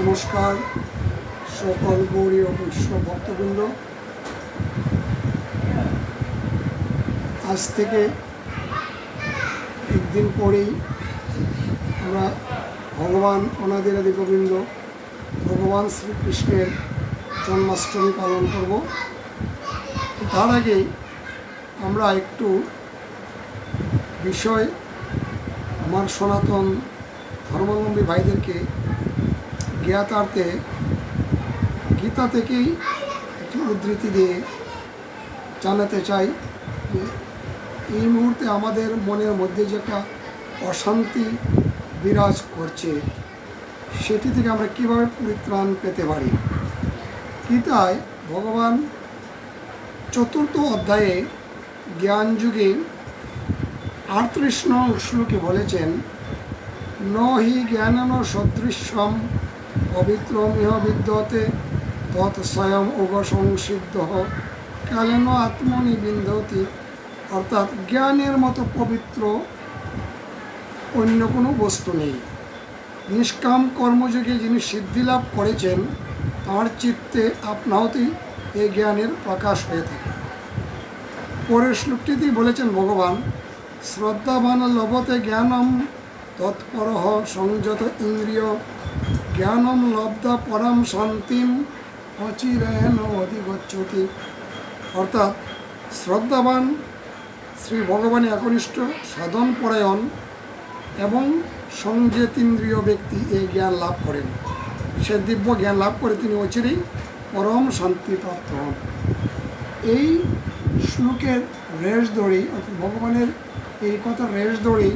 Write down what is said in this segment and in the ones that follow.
নমস্কার, সকল গৌরী ও বৈষ্ণব ভক্তবৃন্দ। আজ থেকে একদিন পরেই আমরা ভগবান অনাদিরাদি গোবিন্দ ভগবান শ্রীকৃষ্ণের জন্মাষ্টমী পালন করব। তার আগে আমরা একটু বিষয় আমার সনাতন ধর্মাবলম্বী ভাইদেরকে জ্ঞাতার্থে গীতা থেকেই একটি উদ্ধৃতি দিয়ে জানাতে চাই যে এই মুহূর্তে আমাদের মনের মধ্যে যে একটা অশান্তি বিরাজ করছে, সেটি থেকে আমরা কীভাবে পরিত্রাণ পেতে পারি? গীতায় ভগবান চতুর্থ অধ্যায়ে জ্ঞান যুগে আটত্রিশ নং শ্লোকে বলেছেন ন হি জ্ঞানন সদৃশ্যম পবিত্রমিহ বিদ্যতে, তৎ স্বয়ং উপসংসিদ্ধ। কালেন আত্মনি বিন্দতি? অর্থাৎ জ্ঞানের মতো পবিত্র অন্য কোনো বস্তু নেই। নিষ্কাম কর্মযোগে যিনি সিদ্ধি লাভ করেছেন, তাঁর চিত্তে আপনাহতেই এই জ্ঞানের প্রকাশ হয়ে থাকে। পরের শ্লোকটিতেই বলেছেন ভগবান, শ্রদ্ধাবান লভতে জ্ঞানম তৎপর সংযত ইন্দ্রিয় জ্ঞানম লব্ধা পরম শান্তিম অচিরেন অধিগচ্ছতি। অর্থাৎ শ্রদ্ধাবান শ্রী ভগবান একনিষ্ঠ সাধন পরায়ণ এবং সংযেতীন্দ্রিয় ব্যক্তি এই জ্ঞান লাভ করেন। সে দিব্য জ্ঞান লাভ করে তিনি অচিরেই পরম শান্তি প্রাপ্ত হন। এই শ্লোকের রেশ ধরেই, অর্থাৎ ভগবানের এই কথার রেশ ধরেই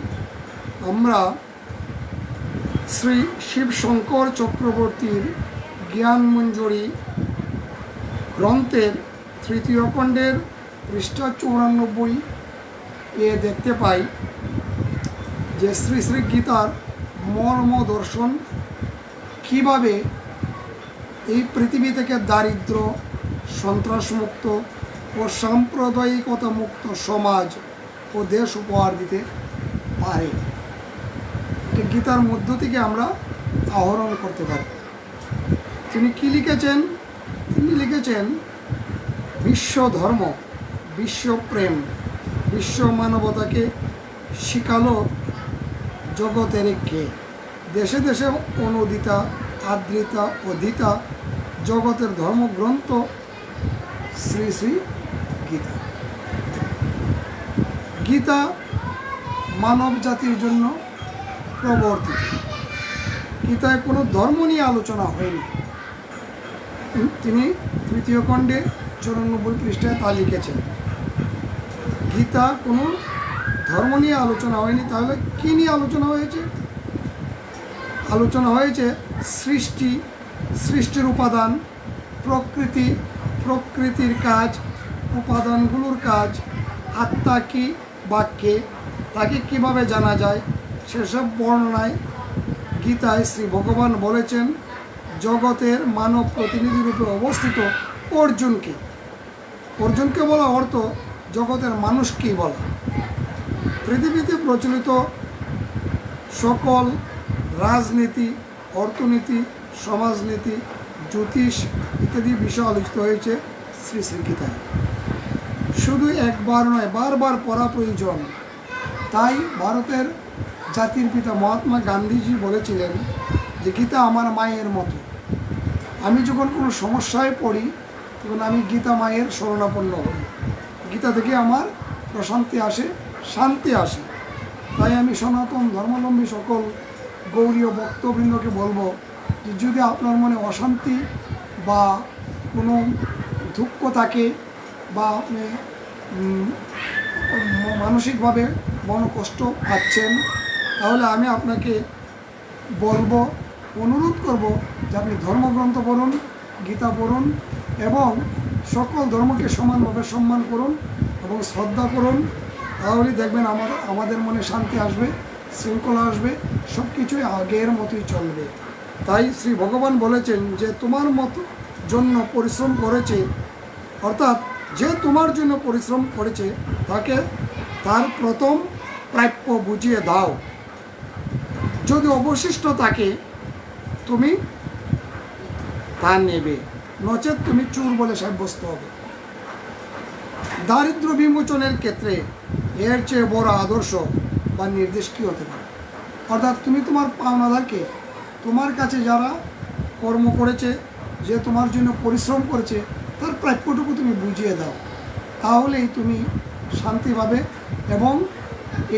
আমরা শ্রী শিবশঙ্কর চক্রবর্তীর জ্ঞান মঞ্জুরি গ্রন্থের তৃতীয় খণ্ডের পৃষ্ঠা চৌরানব্বই এ দেখতে পাই যে শ্রী শ্রী গীতার মর্ম দর্শন কীভাবে এই পৃথিবী থেকে দারিদ্র, সন্ত্রাসমুক্ত ও সাম্প্রদায়িকতা মুক্ত সমাজ ও দেশ উপহার দিতে পারে। গীতার মধ্য থেকে আমরা আহরণ করতে পারি। তিনি কি লিখেছেন? তিনি লিখেছেন, বিশ্ব ধর্ম, বিশ্ব প্রেম, বিশ্ব মানবতাকে শিখালো জগতের কে? দেশে দেশে অনুদিতা আদ্রিতা, অধিতা, জগতের ধর্মগ্রন্থ, শ্রী শ্রী গীতা। গীতা মানব জাতির জন্য প্রবর্তিত গীতায় কোনো ধর্ম নিয়ে আলোচনা হয়নি? তিনি তৃতীয় খণ্ডে চৌরানব্বই পৃষ্ঠায় তা লিখেছেন। গীতা কোনো ধর্ম নিয়ে আলোচনা হয়নি, তাহলে কী নিয়ে আলোচনা হয়েছে? আলোচনা হয়েছে সৃষ্টি, সৃষ্টির উপাদান, প্রকৃতি, প্রকৃতির কাজ, উপাদানগুলোর কাজ, আত্মা কি বাক্যে তাকে কীভাবে জানা যায়? সেসব বর্ণনায় গীতায় শ্রী ভগবান বলেছেন, জগতের মানব প্রতিনিধি রূপে অবস্থিত অর্জুনকে। অর্জুনকে বলা অর্থ জগতের মানুষকেই বলা। পৃথিবীতে প্রচলিত সকল রাজনীতি, অর্থনীতি, সমাজনীতি, জ্যোতিষ ইত্যাদি বিষয় আলোচিত হয়েছে শ্রী শ্রী গীতায়। শুধু একবার নয়, বারবার পড়া প্রয়োজন। তাই ভারতের জাতির পিতা মহাত্মা গান্ধীজি বলেছিলেন যে, গীতা আমার মায়ের মতো। আমি যখন কোনো সমস্যায় পড়ি, তখন আমি গীতা মায়ের শরণাপন্ন হই। গীতা থেকে আমার প্রশান্তি আসে, শান্তি আসে। তাই আমি সনাতন ধর্মাবলম্বী সকল গৌরীয় ভক্তবৃন্দকে বলব যে, যদি আপনার মনে অশান্তি বা কোনো দুঃখ থাকে বা আপনি মানসিকভাবে মন কষ্ট পাচ্ছেন তাহলে আমি আপনাকে বলব, অনুরোধ করব যে আপনি ধর্মগ্রন্থ পড়ুন, গীতা পড়ুন এবং সকল ধর্মকে সমানভাবে সম্মান করুন এবং শ্রদ্ধা করুন। তাহলেই দেখবেন আমার, আমাদের মনে শান্তি আসবে, শৃঙ্খলা আসবে সব কিছুই আগের মতোই চলবে। তাই শ্রী ভগবান বলেছেন যে, তোমার মতো জন্য পরিশ্রম করেছে। অর্থাৎ যে তোমার জন্য পরিশ্রম করেছে, তাকে তার প্রথম প্রাপ্য বুঝিয়ে দাও। যদি অবশিষ্ট থাকে, তুমি তা নেবে। নচেত তুমি চুর বলে সাব্যস্ত হবে। দারিদ্র বিমোচনের ক্ষেত্রে এর চেয়ে বড় আদর্শ বা নির্দেশ কী হতে পারে? অর্থাৎ তুমি তোমার পাওনাদারকে, তোমার কাছে যারা কর্ম করেছে, যে তোমার জন্য পরিশ্রম করেছে, তার প্রাপ্যটুকু তুমি বুঝিয়ে দাও। তাহলেই তুমি শান্তি পাবে এবং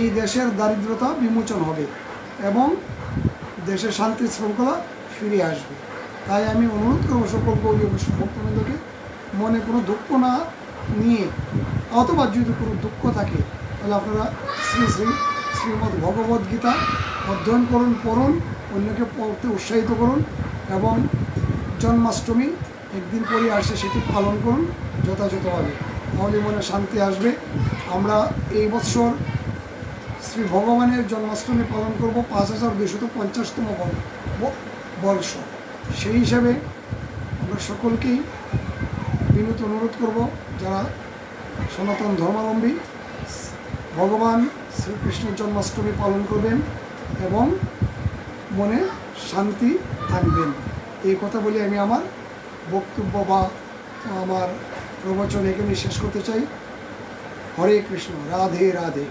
এই দেশের দারিদ্রতা বিমোচন হবে। এবং দেশের শান্তি শৃঙ্খলা ফিরে আসবে। তাই আমি অনুরোধ করব সকল গৌরী ভক্তবৃন্দকে, মনে কোনো দুঃখ না নিয়ে, অথবা যদি কোনো দুঃখ থাকে, তাহলে আপনারা শ্রী শ্রী শ্রীমদ্ ভগবদ গীতা অধ্যয়ন করুন, পড়ুন, অন্যকে পড়তে উৎসাহিত করুন এবং জন্মাষ্টমী একদিন পরে আসে সেটি পালন করুন যথাযথভাবে। তাহলে মনে শান্তি আসবে। আমরা এই বছর শ্রী ভগবানের জন্মাষ্টমী পালন করব, পাঁচ হাজার দুশত পঞ্চাশতম বর্ষ। সেই হিসাবে আমরা সকলকেই বিনীত অনুরোধ করব, যারা সনাতন ধর্মাবলম্বী, ভগবান শ্রীকৃষ্ণের জন্মাষ্টমী পালন করবেন এবং মনে শান্তি আনবেন এই কথা বলে আমি আমার বক্তব্য বা আমার প্রবচন এখানে শেষ করতে চাই। হরে কৃষ্ণ, রাধে রাধে।